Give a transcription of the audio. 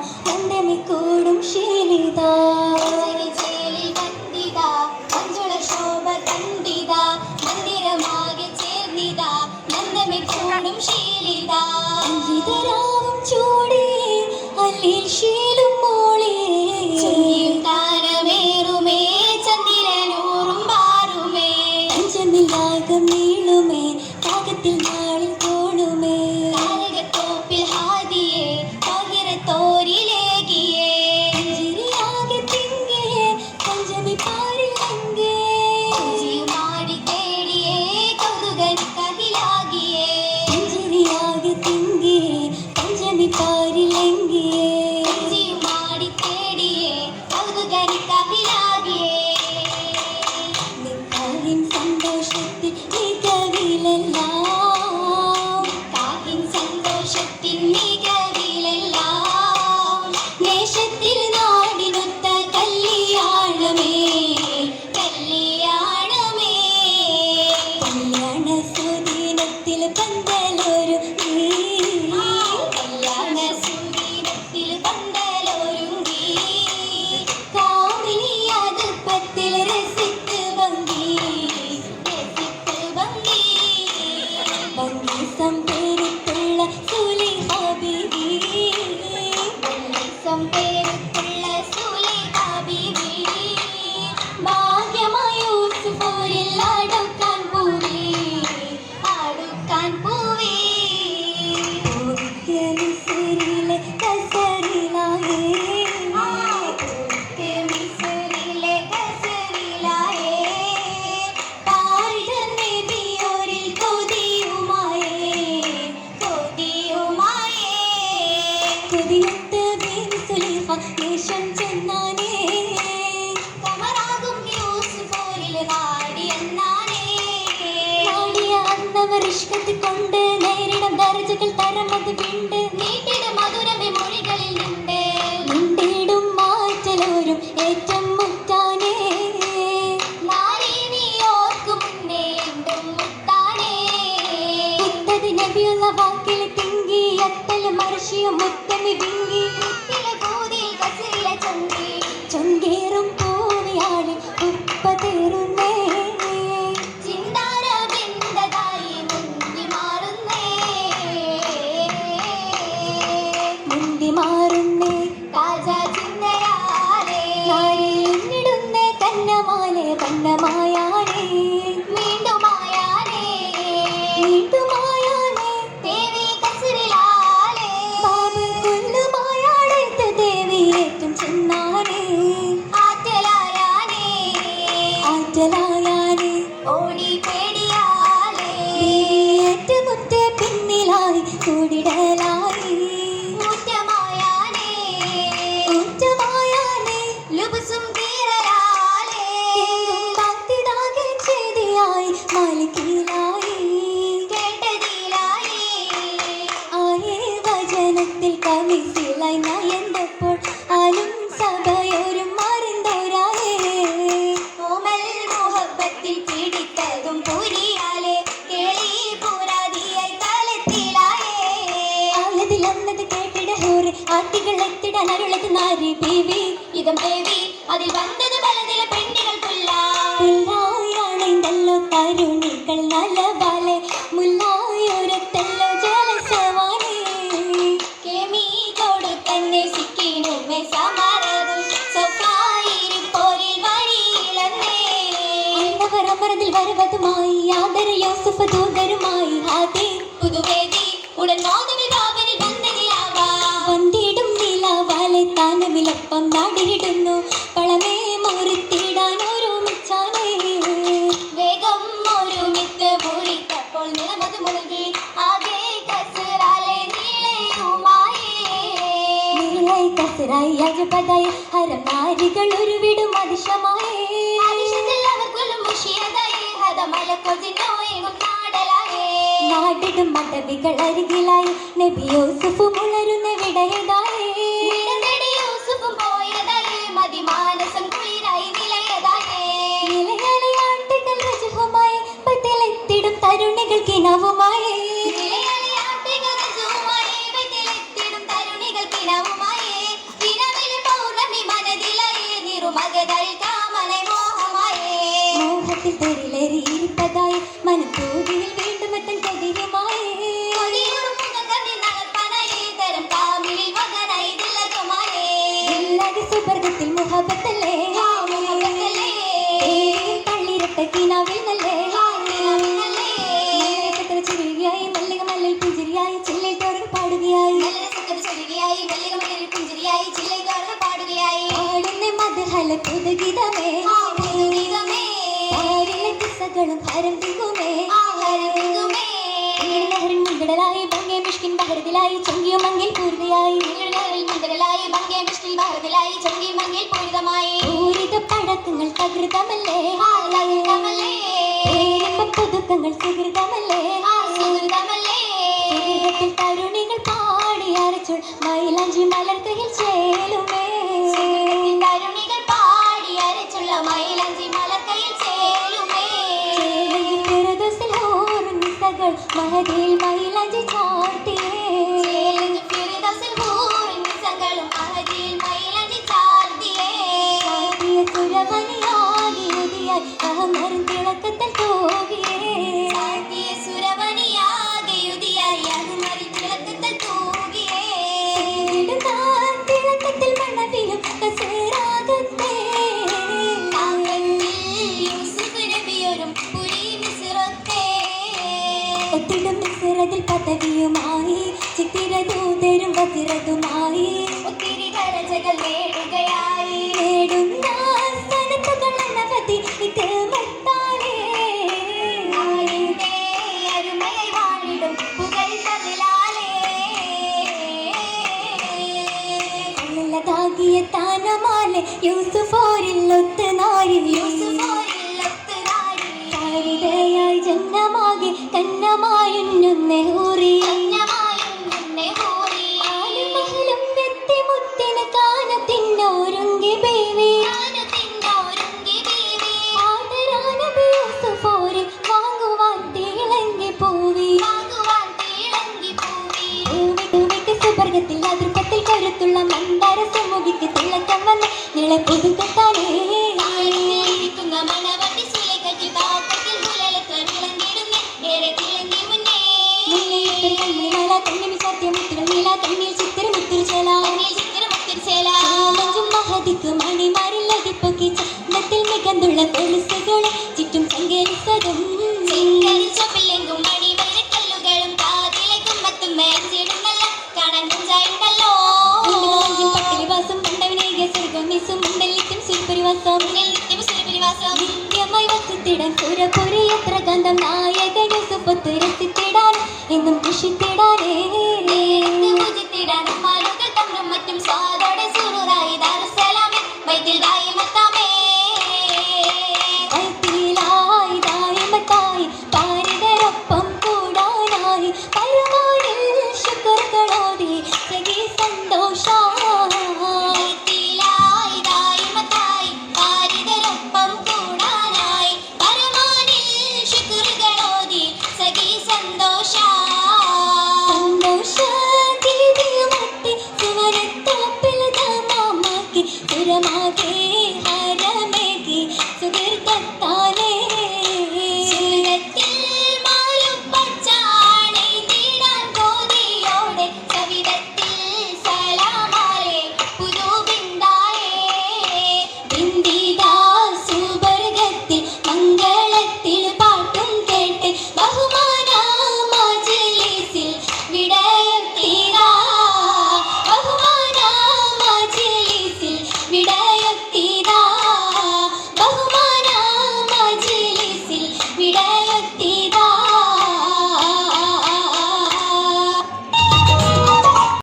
നന്ദമി കൂടും ശീലിത. മഞ്ജുള ശോഭ കണ്ടിത. മന്ദിരമാകെ ചേർന്നിത. നന്ദമി കൂടും ശീലിത. பந்தல അന്നവർ ഇഷ്ടത്തിൽ കൊണ്ട് നേരിടം ദർജകൾ തരമത് വിണ്ട്. നീട്ടിട മധുരമേ മൊഴികളിൽ നിണ്ട് മുണ്ടിടും മാറ്റലോരും ഏറ്റം മുത്താനേ. നാരീ നീ ഓർക്കും മുന്നേ മുത്താനേ. മുത്തത് നബിയുള്ള വാക്കിൽ തിങ്കി അത്തൽ മറിശിയും മുത്തമി വിങ്കി മുല്ലായൊരത്തല്ലോ ജലസവാനേ തന്നെ സിക്കിനുമേ സമരതും അന്നവർ അമരതിൽ വരുവതുമായി ആദര യോസഫ് ദൂതരുമായി ആദേ. പുതുവേദി ഉടൻ മോദമി നിലാവാലെ താനമിലൊപ്പം നാടിയിടുന്നു. പളമേ മുറിത്തിടാൻ ഒരുമിച്ചാനേ വേഗം ഒരുമിത്ത് പൂരിത്തപ്പോൾ നിലമത് മുഴുകി. ആകെ കസറാലെ നീളയുമായേ. കസറായി അജപതായി ഒരു ഉരുവിടും അതിശമായേ. ആദിശത്തിൽ അവർക്കൊല്ലും മുഷിയതായി. ഹതമലക്കൊതിനോയും നാടലായേ നാടിടും മതവികൾ അരികിലായി. നബി യോസഫ് മുളരുന്ന വിടയതായേ കിണവുമായി. തരുണികൾ കിണവുമായി. കിണവിൽ പൗർണമി മനതിലേ നിറുമകതൾ മധുഹല പുതുഗീതമേ ആ പുതുഗീതമേ പാടിലെ കിസ്സകളും ഹരം തിങ്ങുമേ ആഹരമികുമേ ലഹരൻ മുൻകടലായി ഭംഗെ മിഷ്കിൻ ബഹരതിലായി ചൊങ്കിയ മങ്ങിൽ പൂർവയായി നീളലഹരിൽ മുന്തലായി ഭംഗേ മിഷ്ടിൽ ഭാരതിലായി ചൊങ്കി മങ്ങിൽ പൂരിതമായി. പൂരിത പഴക്കങ്ങൾ തകൃതമല്ലേ പുതുക്കങ്ങൾ സുഹൃതമല്ലേ? തരുണികൾ പാടി അരച്ചുൾ. മൈലാഞ്ചി മലർക്കയിൽ மனதில் மயிலஞ்சு சா തിളങ്ങി പൂവി. ഭൂമിക്ക് സുവർഗത്തിൽ അതിർപ്പത്തിൽ കരുത്തുള്ള മന്ദാര സുമുഖിക്ക് തിളക്കം വന്ന് നിള കണ്ണിമി സത്യമുത്തുകൾ നീല കണ്ണിൽ ചിത്തിരി മുത്തിരി ചേല. കണ്ണിൽ ചിത്തിരമുത്തിരിച്ചേല ചാലഞ്ചും മഹതിക്ക് മണിമാരിൽ അടിപ്പൊക്കി ചന്തത്തിൽ മികന്തുള്ള കൊലുസുകളും ചുറ്റും ചങ്കേരിസതും ചെങ്കരി ചൊപ്പിലെങ്കും മണിവരക്കല്ലുകളും കാതിലേക്കും മറ്റും മേച്ചിടുന്നല്ല. കാണാൻ മുഞ്ചായുണ്ടല്ലോ പട്ടിലിവാസം പണ്ടവിനേകിയ സ്വർഗം മിസും മുണ്ടല്ലിക്കും സുൽപരിവാസം പ്രകാശം നിത്യമായി വസിത്തിടാൻ പുര പുരയത്ര ഗന്ധം കൃഷിത്തിടാനേ മറ്റും സാധോടെ